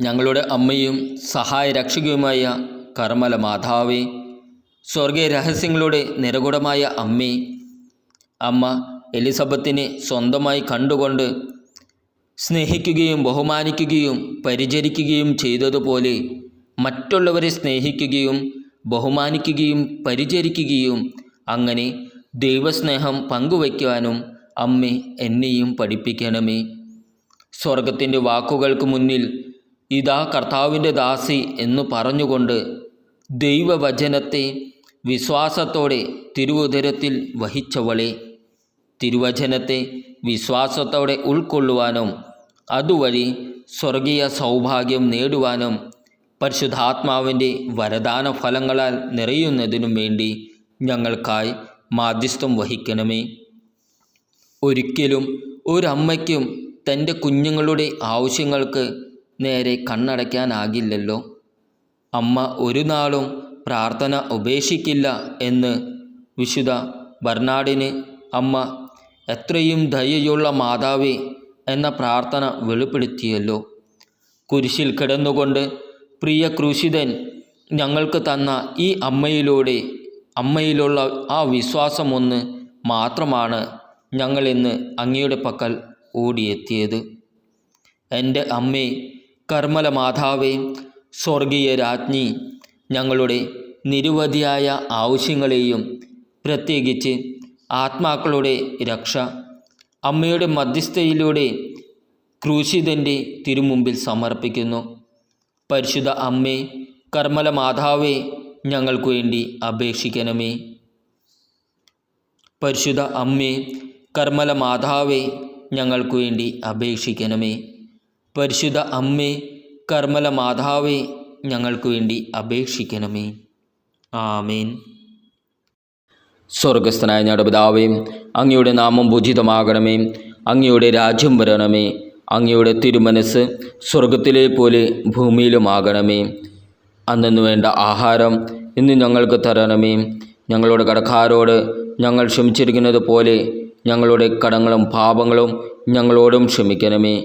ഞങ്ങളുടെ അമ്മയും സഹായ രക്ഷകയുമായ കർമ്മല മാതാവേ സ്വർഗീയ രഹസ്യങ്ങളുടെ നിരകുടമായ അമ്മേ അമ്മ എലിസബത്തിനെ സ്വന്തമായി കണ്ടുകൊണ്ട് സ്നേഹിക്കുകയും ബഹുമാനിക്കുകയും പരിചരിക്കുകയും ചെയ്തതുപോലെ മറ്റുള്ളവരെ സ്നേഹിക്കുകയും ബഹുമാനിക്കുകയും പരിചരിക്കുകയും അങ്ങനെ ദൈവസ്നേഹം പങ്കുവയ്ക്കുവാനും അമ്മ എന്നെയും പഠിപ്പിക്കണമേ. സ്വർഗത്തിന്റെ വാക്കുകൾക്ക് മുന്നിൽ ഇതാ കർത്താവിന്റെ ദാസി എന്ന് പറഞ്ഞുകൊണ്ട് ദൈവവചനത്തെ വിശ്വാസത്തോടെ തിരുവുദരത്തിൽ വഹിച്ചവളെ. തിരുവചനത്തെ വിശ്വാസത്തോടെ ഉൾക്കൊള്ളുവാനും അതുവഴി സ്വർഗീയ സൗഭാഗ്യം നേടുവാനും പരിശുദ്ധാത്മാവിന്റെ വരദാന ഫലങ്ങളാൽ നിറയുന്നതിനും വേണ്ടി ഞങ്ങൾക്കായി മാധ്യസ്ഥം വഹിക്കണമേ. ഒരിക്കലും ഒരമ്മയ്ക്കും തന്റെ കുഞ്ഞുങ്ങളുടെ ആവശ്യങ്ങൾക്ക് നേരെ കണ്ണടയ്ക്കാനാകില്ലല്ലോ. അമ്മ ഒരു നാളും പ്രാർത്ഥന ഉപേക്ഷിക്കില്ല എന്ന് വിശുദ്ധ ബർണാഡിന് അമ്മ എത്രയും ദയയുള്ള മാതാവേ എന്ന പ്രാർത്ഥന വെളിപ്പെടുത്തിയല്ലോ. കുരിശിൽ കിടന്നുകൊണ്ട് പ്രിയ ക്രൂശിതൻ ഞങ്ങൾക്ക് തന്ന ഈ അമ്മയിലൂടെ അമ്മയിലുള്ള ആ വിശ്വാസമൊന്ന് മാത്രമാണ് ഞങ്ങളിന്ന് അങ്ങയുടെ പക്കൽ ഓടിയെത്തിയത്. എന്റെ അമ്മേ കർമ്മല മാതാവേ സ്വർഗീയ രാജ്ഞി ഞങ്ങളുടെ നിരവധിയായ ആവശ്യങ്ങളെയും പ്രത്യേകിച്ച് ആത്മാക്കളുടെ രക്ഷ അമ്മയുടെ മധ്യസ്ഥയിലൂടെ ക്രൂശിതന്റെ തിരുമുമ്പിൽ സമർപ്പിക്കുന്നു. പരിശുദ്ധ അമ്മേ കർമ്മല മാതാവേ ഞങ്ങൾക്ക് വേണ്ടി അപേക്ഷിക്കണമേ. പരിശുദ്ധ അമ്മേ കർമ്മല മാതാവേ ഞങ്ങൾക്ക് വേണ്ടി അപേക്ഷിക്കണമേ. പരിശുദ്ധ അമ്മേ കർമ്മല മാതാവേ ഞങ്ങൾക്ക് വേണ്ടി അപേക്ഷിക്കണമേ. ആമേൻ. സ്വർഗസ്ഥനായ ഞങ്ങളുടെ പിതാവേ അങ്ങയുടെ നാമം പൂജിതമാകണമേ. അങ്ങയുടെ രാജ്യം വരണമേ. അങ്ങയുടെ തിരുമനസ് സ്വർഗത്തിലെ പോലെ ഭൂമിയിലുമാകണമേ. അന്നു വേണ്ട ആഹാരം ഇന്ന് ഞങ്ങൾക്ക് തരണമേ. ഞങ്ങളുടെ കടക്കാരോട് ഞങ്ങൾ ക്ഷമിച്ചിരിക്കുന്നത് പോലെ ഞങ്ങളുടെ കടങ്ങളും പാപങ്ങളും ഞങ്ങളോടും ക്ഷമിക്കണമേ.